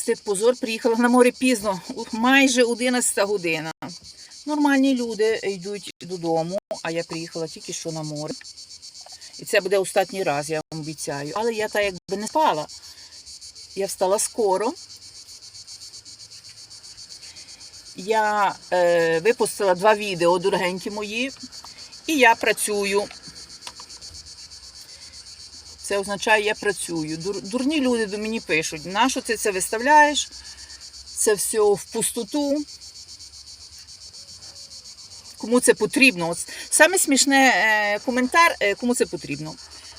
Стид позор, приїхала на море пізно, майже 11 година. Нормальні люди йдуть додому, а я приїхала тільки що на море. І це буде останній раз, я вам обіцяю. Але я так якби не спала. Я встала скоро. Я е, випустила два відео, дорогенькі мої, і я працюю. Це означає, я працюю. Дур, дурні люди до мені пишуть, нащо ти це виставляєш? Це все в пустоту. Кому це потрібно? От саме смішне е, коментар, е, кому це потрібно.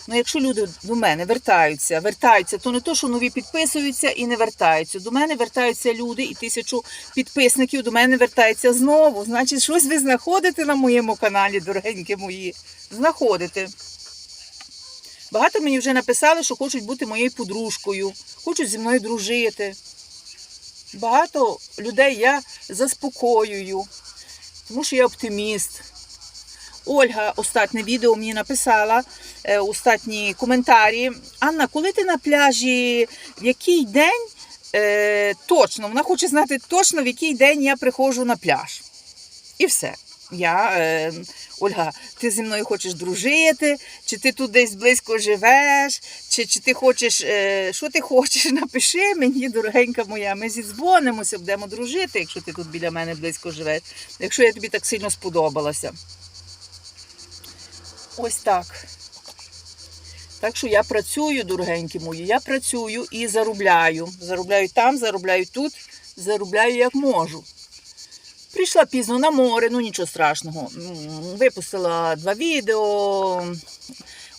Ну, якщо люди до мене вертаються, вертаються, то не то, що нові підписуються і не вертаються. До мене вертаються люди і тисячу підписників до мене вертається знову. Значить, щось ви знаходите на моєму каналі, дорогенькі мої. Знаходите. Багато мені вже написали, що хочуть бути моєю подружкою, хочуть зі мною дружити. Багато людей я заспокоюю, тому що я оптиміст. Ольга останнє відео мені написала, е, останні коментарі. Анна, коли ти на пляжі, в який день е, точно, вона хоче знати точно, в який день я приходжу на пляж. І все. Я, е, Ольга, ти зі мною хочеш дружити, чи ти тут десь близько живеш, чи, чи ти хочеш, е, що ти хочеш, напиши мені, дорогенька моя, ми зідзвонимося, будемо дружити, якщо ти тут біля мене близько живеш, якщо я тобі так сильно сподобалася. Ось так. Так що я працюю, дорогенькі мої, я працюю і заробляю. Заробляю там, заробляю тут, заробляю як можу. Прийшла пізно на море, ну нічого страшного. Випустила два відео.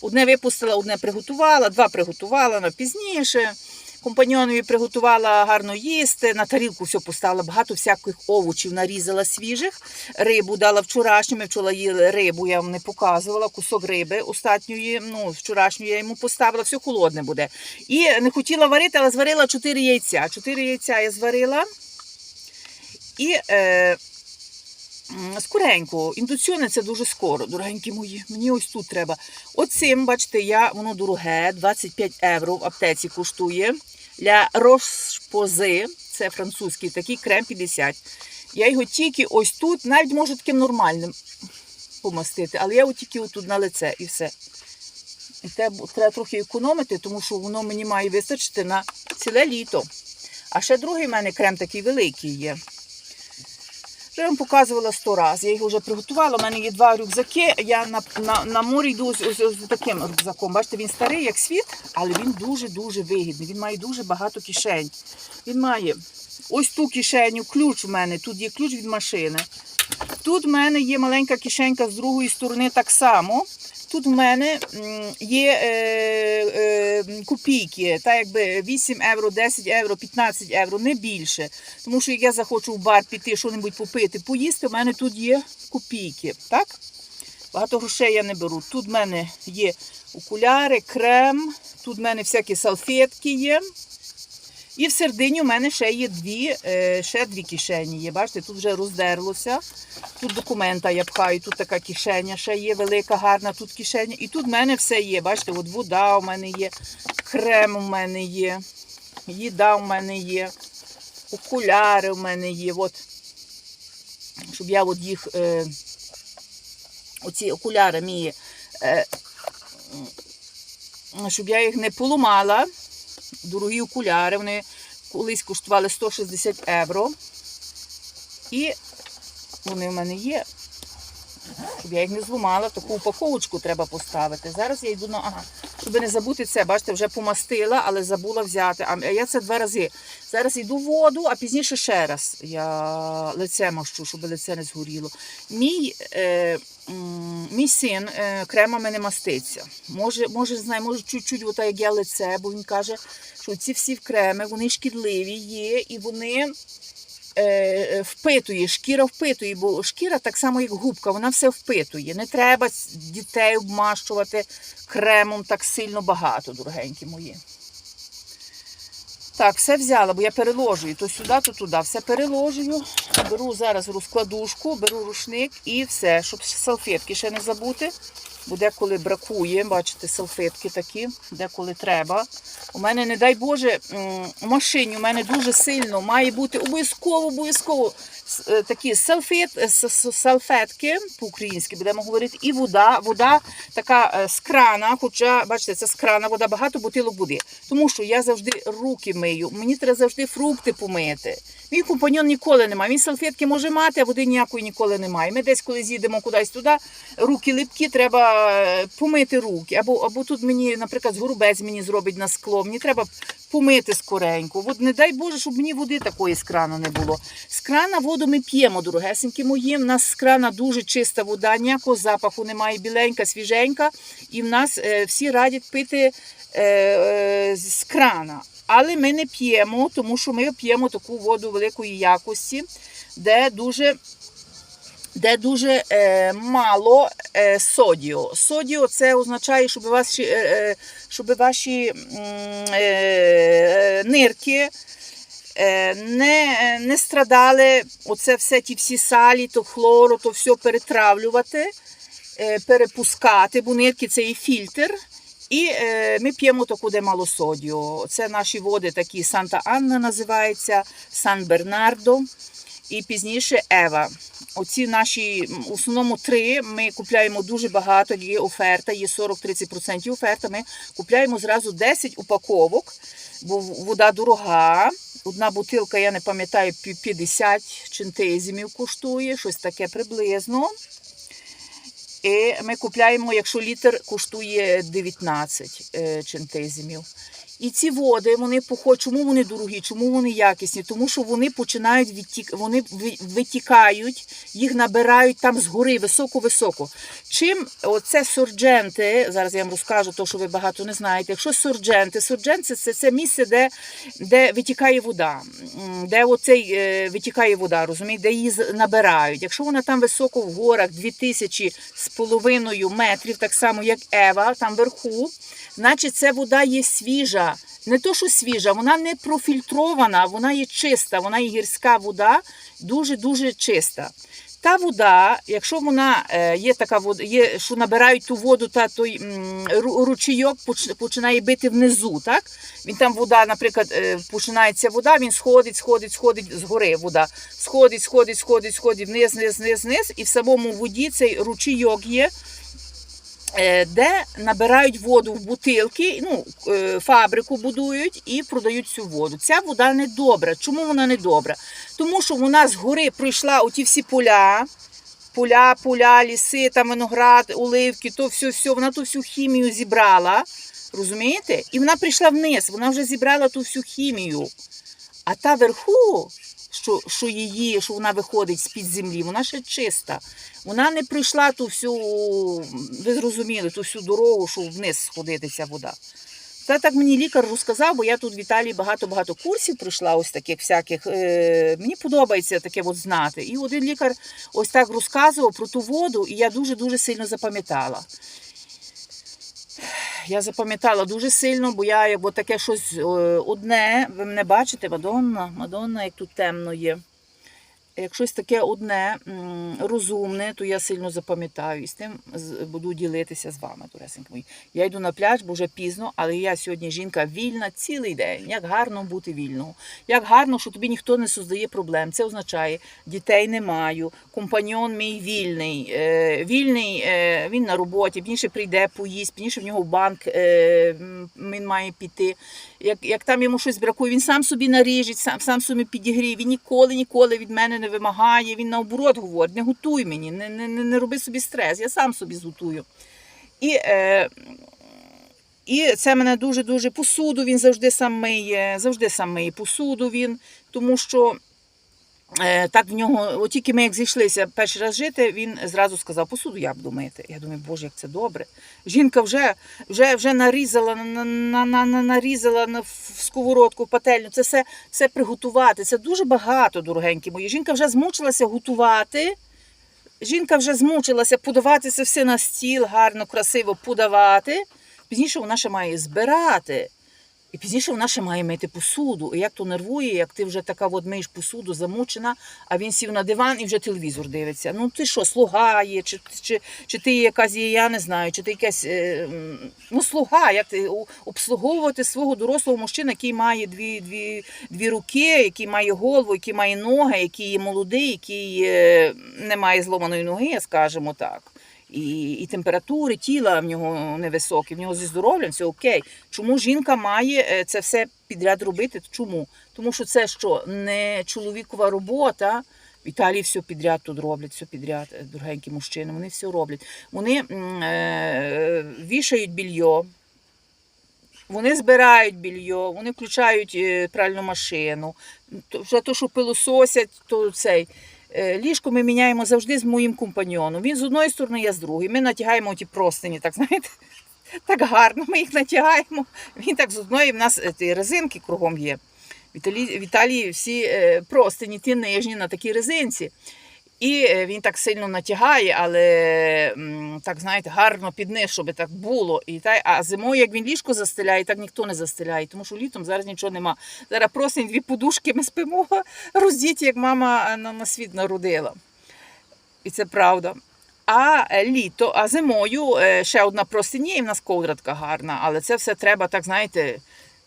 Одне випустила, одне приготувала, два приготувала на пізніше. Компаньонові приготувала гарно їсти, на тарілку все поставила, багато всяких овочів нарізала свіжих. Рибу дала вчорашню, ми вчора їли рибу, я вам не показувала, кусок риби останньої, ну, вчорашню я йому поставила, все холодне буде. І не хотіла варити, але зварила 4 яйця. 4 яйця я зварила. І е, скоренько, індуційне це дуже скоро, дорогенькі мої. Мені ось тут треба. Оцим, бачите, я, воно дороге, 25 євро в аптеці коштує. Для Рошпози, це французький такий крем 50. Я його тільки ось тут, навіть можу таким нормальним помастити, але я тільки отут на лице і все. І треба, треба трохи економити, тому що воно мені має вистачити на ціле літо. А ще другий в мене крем такий великий є. Вже вам показувала сто разів. Я їх вже приготувала. У мене є два рюкзаки. Я на, на, на морі йду з, з, з таким рюкзаком. Бачите, він старий, як світ, але він дуже-дуже вигідний. Він має дуже багато кишень. Він має ось ту кишеню, ключ у мене. Тут є ключ від машини. Тут в мене є маленька кишенька з другої сторони так само. Тут в мене є е, е, копійки, так якби 8 євро, 10 євро, 15 євро, не більше. Тому що як я захочу в бар піти, що-небудь попити, поїсти, в мене тут є копійки. Так? Багато грошей я не беру. Тут в мене є окуляри, крем, тут в мене всякі салфетки є. І в середині у мене ще є дві, е, ще дві кишені. Є. Бачите, тут вже роздерлося. Тут документа я пхаю, тут така кишеня ще є, велика, гарна, тут кишеня. І тут в мене все є. Бачите, от вода у мене є, крем у мене є, їда у мене є, окуляри у мене є. От. Щоб я от їх, е, оці окуляри мої, е, щоб я їх не поламала. Дорогі окуляри, вони колись коштували 160 євро. І вони в мене є. Щоб я їх не зламала, таку упаковочку треба поставити. Зараз я йду на. Ага. Щоб не забути це, бачите, вже помастила, але забула взяти. А я це два рази. Зараз йду в воду, а пізніше ще раз я лице мащу, щоб лице не згоріло. Мій, е, мій син е, кремами не маститься. Може, може, знає, може чуть-чуть ота, як я лице, бо він каже, що ці всі креми вони шкідливі є і вони впитує, шкіра впитує, бо шкіра так само, як губка, вона все впитує. Не треба дітей обмащувати кремом так сильно багато, дорогенькі мої. Так, все взяла, бо я переложую то сюди, то туди. Все переложую. Беру зараз розкладушку, беру рушник і все, щоб салфетки ще не забути. Бо деколи бракує, бачите, салфетки такі, деколи треба. У мене, не дай Боже, у машині у мене дуже сильно має бути обов'язково, обов'язково е, такі салфет, е, салфетки, по-українськи будемо говорити, і вода. Вода така е, з крана, хоча, бачите, це з крана вода, багато бутилок води. Тому що я завжди руки мию, мені треба завжди фрукти помити. Мій компаньон ніколи немає. Він салфетки може мати, а води ніякої ніколи немає. Ми десь, коли з'їдемо кудись туди, руки липкі, треба е, помити руки. Або, або тут мені, наприклад, горобець мені зробить на скло. Мені треба помити скоренько. От не дай Боже, щоб мені води такої з крана не було. З крана воду ми п'ємо, дорогесенькі мої. В нас з крана дуже чиста вода, ніякого запаху немає, біленька, свіженька. І в нас е, всі радять пити е, е, з крана. Але ми не п'ємо, тому що ми п'ємо таку воду великої якості, де дуже, де дуже е, мало е, содіо. Содіо це означає, щоб ваші, е, е, щоб ваші е, нирки е, не, не страдали, оце все ті всі салі, то хлору, то все перетравлювати, е, перепускати, бо нирки це і фільтр. І е, ми п'ємо таку, де мало содіо. Це наші води такі Санта Анна називається, Сан Бернардо і пізніше Ева. Оці наші в основному три. Ми купляємо дуже багато. Є оферта, є 40-30% оферта. Ми купляємо зразу 10 упаковок, бо вода дорога. Одна бутилка, я не пам'ятаю, пі- 50 чентезімів коштує, щось таке приблизно. Ми купляємо, якщо літр коштує 19 е, чентезімів. І ці води, вони похо- чому вони дорогі, чому вони якісні? Тому що вони починають відтік, вони витікають, їх набирають там згори високо-високо. Чим оце сордженти, зараз я вам розкажу, то що ви багато не знаєте. Якщо сордженти, сордженти це, це місце, де, де витікає вода, де оцей е, витікає вода, розумієте, де її набирають. Якщо вона там високо в горах, 2000 з половиною метрів, так само як Ева, там вверху, значить ця вода є свіжа. Не то, що свіжа, вона не профільтрована, вона є чиста, вона є гірська вода, дуже-дуже чиста. Та вода, якщо вона е, є така вода, є, що набирають ту воду, та той ручійок починає бити внизу, так? Він там вода, наприклад, е, починається вода, він сходить, сходить, сходить з гори вода. Сходить, сходить, сходить, сходить вниз, вниз, вниз, вниз. І в самому воді цей ручійок є, де набирають воду в бутилки, ну, е, фабрику будують і продають цю воду. Ця вода не добра. Чому вона не добра? Тому що вона з гори пройшла оті всі поля. Поля, поля, ліси, там виноград, оливки, то все, все, вона ту всю хімію зібрала. Розумієте? І вона прийшла вниз, вона вже зібрала ту всю хімію. А та верху, що, що її, що вона виходить з-під землі, вона ще чиста. Вона не пройшла ту всю, ви зрозуміли, ту всю дорогу, що вниз сходити ця вода. Та так мені лікар розказав, бо я тут в Італії багато-багато курсів пройшла, ось таких всяких. Е, мені подобається таке от знати. І один лікар ось так розказував про ту воду, і я дуже-дуже сильно запам'ятала. Я запам'ятала дуже сильно, бо я бо таке щось е, одне, ви мене бачите, Мадонна, Мадонна, як тут темно є. Як щось таке одне, розумне, то я сильно запам'ятаю і з тим буду ділитися з вами, доресеньки мої. Я йду на пляж, бо вже пізно, але я сьогодні жінка вільна цілий день. Як гарно бути вільною. Як гарно, що тобі ніхто не создає проблем. Це означає, дітей не маю, компаньон мій вільний. Е, вільний, е, він на роботі, ще прийде, поїсть, пізніше в нього в банк е, він має піти. Як, як там йому щось бракує, він сам собі наріжить, сам, сам собі підігріє. Він ніколи, ніколи від мене не вимагає. Він наоборот говорить, не готуй мені, не, не, не, роби собі стрес, я сам собі зготую. І, е, і це мене дуже-дуже посуду. Він завжди сам миє, завжди сам миє посуду він, тому що. Е, так в нього, от тільки ми як зійшлися перший раз жити, він зразу сказав, посуду я буду мити. Я думаю, боже, як це добре. Жінка вже, вже, вже нарізала, на, на, на, на, нарізала на, в сковородку, в пательню. Це все, все приготувати. Це дуже багато, дорогенькі мої. Жінка вже змучилася готувати. Жінка вже змучилася подавати це все на стіл, гарно, красиво подавати. Пізніше вона ще має збирати. І пізніше вона ще має мити посуду. І як то нервує, як ти вже така от миєш посуду, замучена, а він сів на диван і вже телевізор дивиться. Ну ти що, слуга є, чи, чи, чи ти якась є, я не знаю, чи ти якась е, ну, слуга, як ти обслуговувати свого дорослого мужчину, який має дві, дві, дві руки, який має голову, який має ноги, який є молодий, який е, не має зломаної ноги, скажімо так. І, і температури тіла в нього невисокі, в нього зі здоров'ям все окей. Чому жінка має е, це все підряд робити? Чому? Тому що це що не чоловікова робота. В Італії все підряд тут роблять, все підряд, е, дорогенькі мужчини, вони все роблять. Вони е, вішають більйо, вони збирають більйо, вони включають е, пральну машину. Вже то, що пилососять, то цей. Е, Ліжко ми міняємо завжди з моїм компаньйоном. Він з одної сторони, я з другої. Ми натягаємо ті простині, так знаєте, так гарно. Ми їх натягаємо. Він так з одної, в нас е, ті резинки кругом є. В Італії, в Італії всі е, простині, ті нижні на такій резинці. І е, він так сильно натягає, але так знаєте, гарно під низ, щоб так було. І та, а зимою, як він ліжко застеляє, так ніхто не застеляє, тому що літом зараз нічого нема. Зараз просить дві подушки, ми спимо роздіті, як мама е, на, світ народила. І це правда. А е, літо, а зимою ще одна простиня, і в нас ковдра гарна, але це все треба, так знаєте,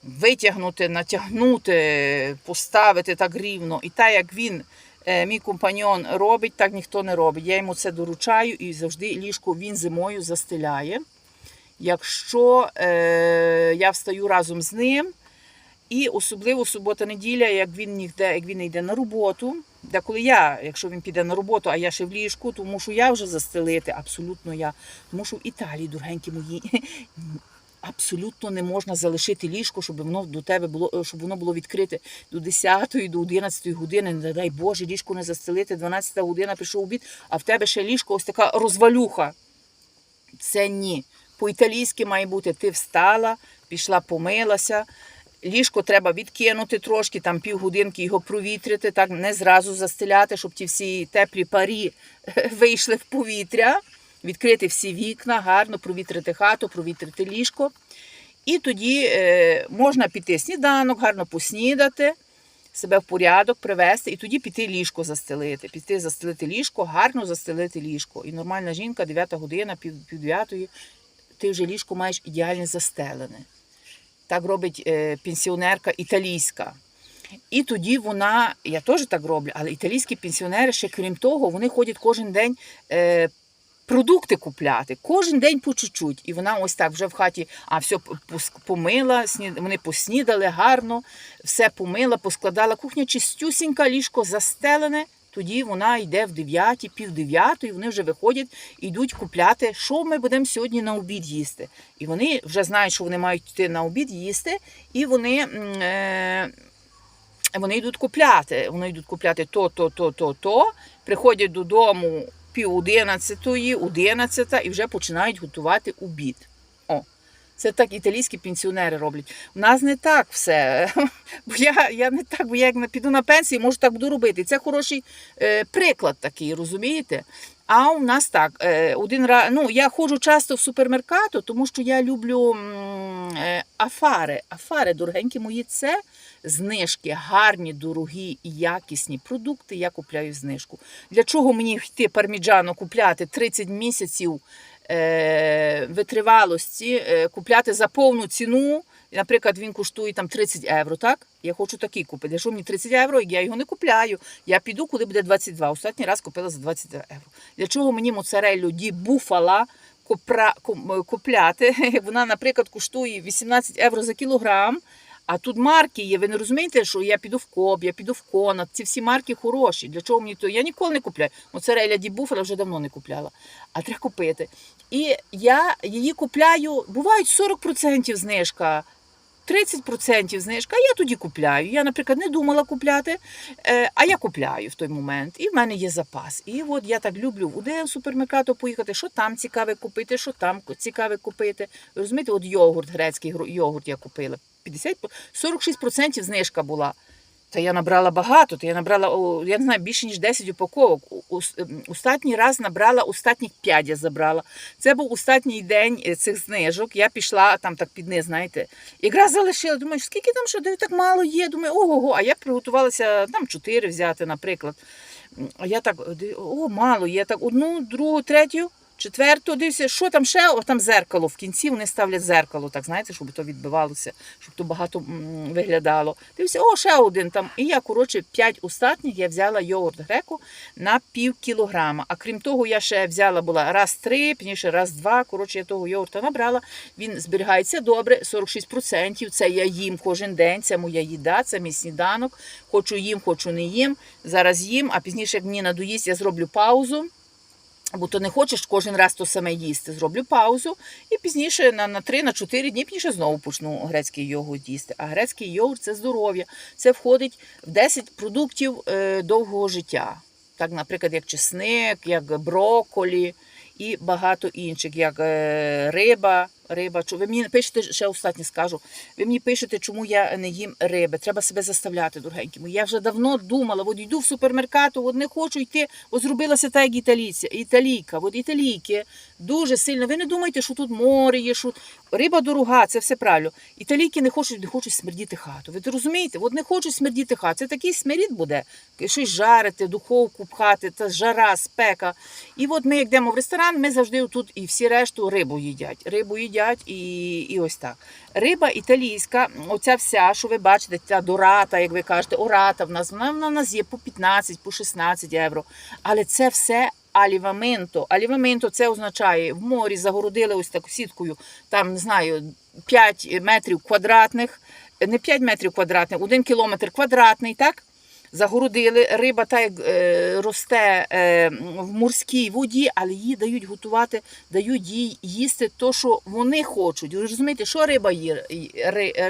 витягнути, натягнути, поставити так рівно. І так як він, мій компаньон, робить, так ніхто не робить. Я йому це доручаю і завжди ліжко він зимою застеляє. Якщо е, я встаю разом з ним, і особливо субота-неділя, як він ніде, як він не йде на роботу. Де коли я, якщо він піде на роботу, а я ще в ліжку, то мушу я вже застелити, абсолютно я. Тому що в Італії, дорогенькі мої, абсолютно не можна залишити ліжко, щоб воно до тебе було, щоб воно було відкрите до 10 до 11 години. Не дай Боже, ліжко не застелити, 12 година прийшов обід, а в тебе ще ліжко ось така розвалюха. Це ні. По-італійськи має бути ти встала, пішла, помилася. Ліжко треба відкинути трошки, там півгодинки його провітрити, так не зразу застеляти, щоб ті всі теплі парі вийшли в повітря, відкрити всі вікна, гарно провітрити хату, провітрити ліжко. І тоді е, можна піти сніданок, гарно поснідати, себе в порядок привести, і тоді піти ліжко застелити. Піти застелити ліжко, гарно застелити ліжко. І нормальна жінка, 9 година, пів, пів 9, ти вже ліжко маєш ідеально застелене. Так робить е, пенсіонерка італійська. І тоді вона, я теж так роблю, але італійські пенсіонери ще крім того, вони ходять кожен день е, продукти купляти, кожен день по чуть-чуть. І вона ось так вже в хаті, а все помила, вони поснідали гарно, все помила, поскладала. Кухня чистюсінька, ліжко застелене. Тоді вона йде в 9, пів 9, і вони вже виходять і йдуть купляти, що ми будемо сьогодні на обід їсти. І вони вже знають, що вони мають йти на обід їсти, і вони, е, вони йдуть купляти. Вони йдуть купляти то, то, то, то, то. Приходять додому пів одинадцятої, одинадцята і вже починають готувати обід. О, це так італійські пенсіонери роблять. У нас не так все. Бо я, я не так, бо я як піду на пенсію, можу так буду робити. Це хороший е, приклад такий, розумієте? А у нас так, е, один раз, ну я ходжу часто в супермеркату, тому що я люблю м, е, афари. Афари, дорогенькі мої, це знижки, гарні, дорогі і якісні продукти. Я купляю знижку. Для чого мені йти парміджано купляти 30 місяців е, витривалості, е, купляти за повну ціну? Наприклад, він коштує там 30 євро, так? Я хочу такий купити. Якщо мені 30 євро, я його не купляю. Я піду, коли буде 22. Останній раз купила за 20 євро. Для чого мені моцареллю ді буфала купляти? Вона, наприклад, коштує 18 євро за кілограм. А тут марки є. Ви не розумієте, що я піду в Коб, я піду в Конат. Ці всі марки хороші. Для чого мені то? Я ніколи не купляю. Моцарелля ді буфала вже давно не купляла. А треба купити. І я її купляю, бувають 40% знижка. 30% знижка, я тоді купляю. Я, наприклад, не думала купляти, е, а я купляю в той момент. І в мене є запас. І от я так люблю в один супермеркат поїхати, що там цікаве купити, що там цікаве купити. Розумієте, от йогурт, грецький йогурт я купила. 50, 46% знижка була. Та я набрала багато, та я набрала, я не знаю, більше ніж 10 упаковок. Останній раз набрала, останніх 5 я забрала. Це був останній день е, цих знижок. Я пішла там так під низ, знаєте. Якраз залишила. Думаю, скільки там що, так мало є. Думаю, ого, а я приготувалася там 4 взяти, наприклад. А я так, о, мало, є так одну, другу, третю. Четверту, дивися, що там ще, о, там зеркало. В кінці вони ставлять зеркало, так знаєте, щоб то відбивалося, щоб то багато виглядало. Дивися, о, ще один там. І я, коротше, п'ять остатніх я взяла йогурт греко на пів кілограма. А крім того, я ще взяла була раз три, пізніше раз два. Коротше, я того йогурта набрала. Він зберігається добре, 46%. Це я їм кожен день, це моя їда, це мій сніданок. Хочу їм, хочу не їм. Зараз їм, а пізніше, як мені надоїсть, я зроблю паузу. Бо то не хочеш кожен раз то саме їсти. Зроблю паузу і пізніше на, на 3 на 4 дні пізніше знову почну грецький йогурт їсти. А грецький йогурт це здоров'я. Це входить в 10 продуктів е, довгого життя. Так, наприклад, як чесник, як брокколі і багато інших, як е, риба. Риба, ви мені пишете, ще останнє скажу. Ви мені пишете, чому я не їм риби. Треба себе заставляти, дорогенькі мої. Я вже давно думала, от йду в супермеркат, от не хочу йти, от зробилася так, як італійця, італійка, от італійки дуже сильно. Ви не думайте, що тут море є, що риба дорога, це все правильно. Італійки не хочуть, не хочуть смердіти хату. Ви розумієте? От не хочуть смердіти хату. Це такий смирід буде, щось жарити, духовку пхати, та жара, спека. І от ми, як йдемо в ресторан, ми завжди тут і всі решту рибу їдять. Рибу їдять і, і ось так. Риба італійська, оця вся, що ви бачите, ця дората, як ви кажете, ората в нас, вона в нас є по 15, по 16 євро. Але це все аліваменто. Аліваменто це означає в морі загородили ось таку сіткою, там не знаю, 5 метрів квадратних, не 5 метрів квадратних, 1 кілометр квадратний, так? Загородили, риба та як е, росте е, в морській воді, але її дають готувати, дають їй їсти то, що вони хочуть. Ви розумієте, що риба їла?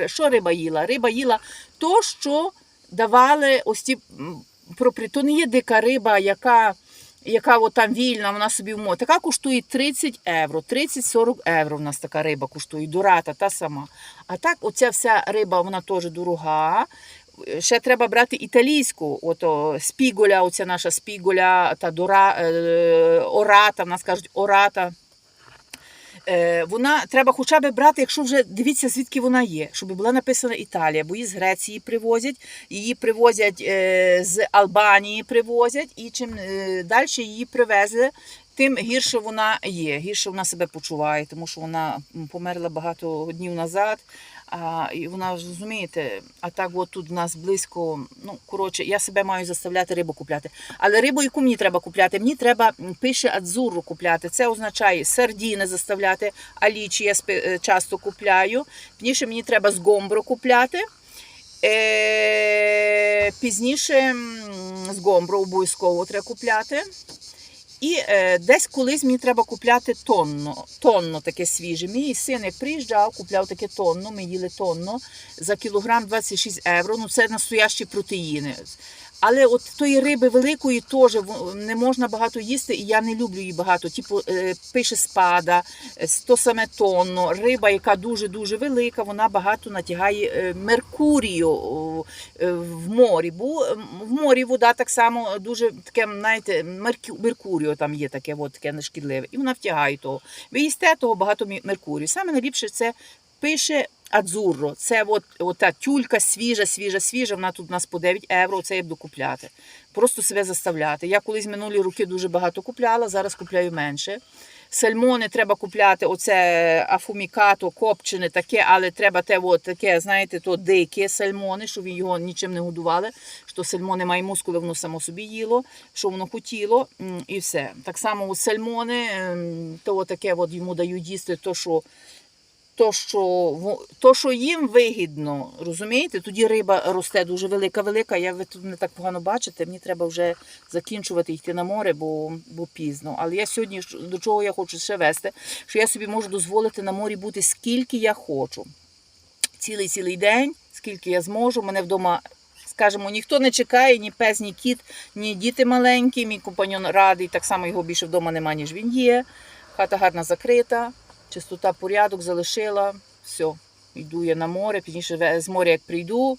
Що риба їла? Риба їла то, що давали ось ті пропри- То не є дика риба, яка, яка от там вільна, вона собі в морі. Така коштує 30 євро, 30-40 євро в нас така риба коштує, дурата та сама. А так, оця вся риба, вона теж дорога. Ще треба брати італійську, ото спіголя, оця наша спіголя, та дора, е, ората, в нас кажуть ората. Е, вона треба хоча б брати, якщо вже дивіться, звідки вона є, щоб була написана Італія, бо її з Греції привозять, її привозять е, з Албанії, привозять, і чим далі її привезли, тим гірше вона є, гірше вона себе почуває, тому що вона померла багато днів назад. А, і вона ж розумієте, а так от тут в нас близько. Ну коротше, я себе маю заставляти рибу купляти. Але рибу, яку мені треба купляти, мені треба пише адзуру купляти. Це означає сардіни заставляти, алічі я е, часто купляю. Пізніше мені треба з гомбро купляти. Е, пізніше з гомбро обов'язково треба купляти. І е, десь колись мені треба купляти тонну, тонну таке свіже. Мій син як приїжджав, купляв таке тонну, ми їли тонну за кілограм 26 євро. Ну це настоящі протеїни. Але от тої риби великої теж не можна багато їсти, і я не люблю її багато. Типу е, пише спада, е, то саме тонно. Риба, яка дуже дуже велика, вона багато натягає е, меркурію в морі. Бо в морі вода так само дуже таке, знаєте, меркуріо там є таке, от, таке нешкідливе, і вона втягає того. Ви їсте того багато меркурію. Саме найліпше це пише. Адзурро, це от, от та тюлька свіжа, свіжа, свіжа. Вона тут у нас по 9 євро. Це я буду купляти. Просто себе заставляти. Я колись минулі роки дуже багато купляла, зараз купляю менше. Сальмони треба купляти, оце афумікато, копчене таке, але треба те, от, таке, знаєте, то дике сальмони, щоб його нічим не годували. Що сальмони має мускули, воно само собі їло, що воно хотіло, і все. Так само сальмони, ем, то таке от йому дають їсти, то що то, що, то, що їм вигідно, розумієте? Тоді риба росте дуже велика, велика. Я ви тут не так погано бачите. Мені треба вже закінчувати йти на море, бо, бо пізно. Але я сьогодні до чого я хочу ще вести, що я собі можу дозволити на морі бути скільки я хочу. Цілий цілий день, скільки я зможу. Мене вдома. Скажімо, ніхто не чекає, ні пес, ні кіт, ні діти маленькі. Мій компаньон радий, так само його більше вдома нема, ніж він є. Хата гарна закрита, чистота, порядок залишила. Все, йду я на море. Пізніше з моря, як прийду,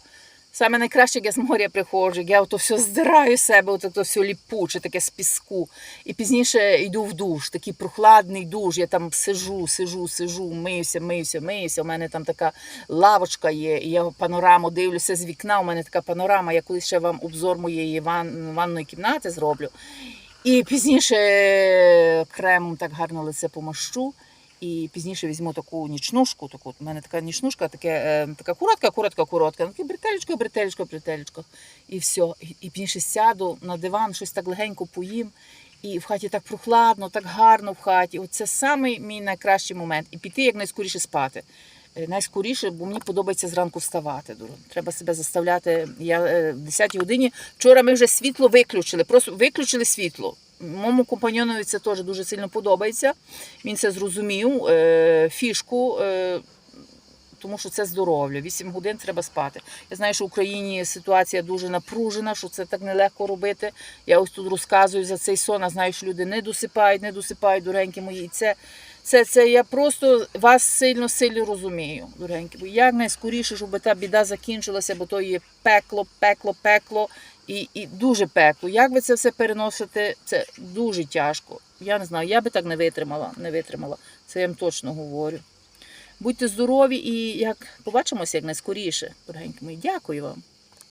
Саме найкраще, як я з моря приходжу, я ото все здираю з себе, ото то все ліпуче, таке з піску. І пізніше йду в душ, такий прохладний душ. Я там сижу, сижу, сижу, миюся, миюся, миюся. У мене там така лавочка є, і я панораму дивлюся з вікна. У мене така панорама. Я колись ще вам обзор моєї ван, ванної кімнати зроблю. І пізніше кремом так гарно лице помащу. І пізніше візьму таку нічнушку. Таку, у мене така нічнушка, таке, е, така коротка, коротка, коротка. Таке бретелечко, бретелечко, бретелечко. І все. І, пізніше сяду на диван, щось так легенько поїм. І в хаті так прохладно, так гарно в хаті. Оце самий мій найкращий момент. І піти якнайскоріше спати. Е, Найскоріше, бо мені подобається зранку вставати. Треба себе заставляти. Я е, в 10 годині. Вчора ми вже світло виключили. Просто виключили світло. Моєму компаньонові це теж дуже сильно подобається. Він це зрозумів. е, Фішку. е, Тому що це здоров'я. 8 годин треба спати. Я знаю, що в Україні ситуація дуже напружена, що це так нелегко робити. Я ось тут розказую за цей сон, а знаю, що люди не досипають, не досипають, дореньки мої. І це, це, це я просто вас сильно сильно розумію, доренькі. Бо як найскоріше, щоб та біда закінчилася, бо то є пекло, пекло, пекло і, і дуже пекло. Як ви це все переносите, це дуже тяжко. Я не знаю, я би так не витримала, не витримала. Це я вам точно говорю. Будьте здорові і як побачимося як найскоріше, дорогенькі мої. Дякую вам.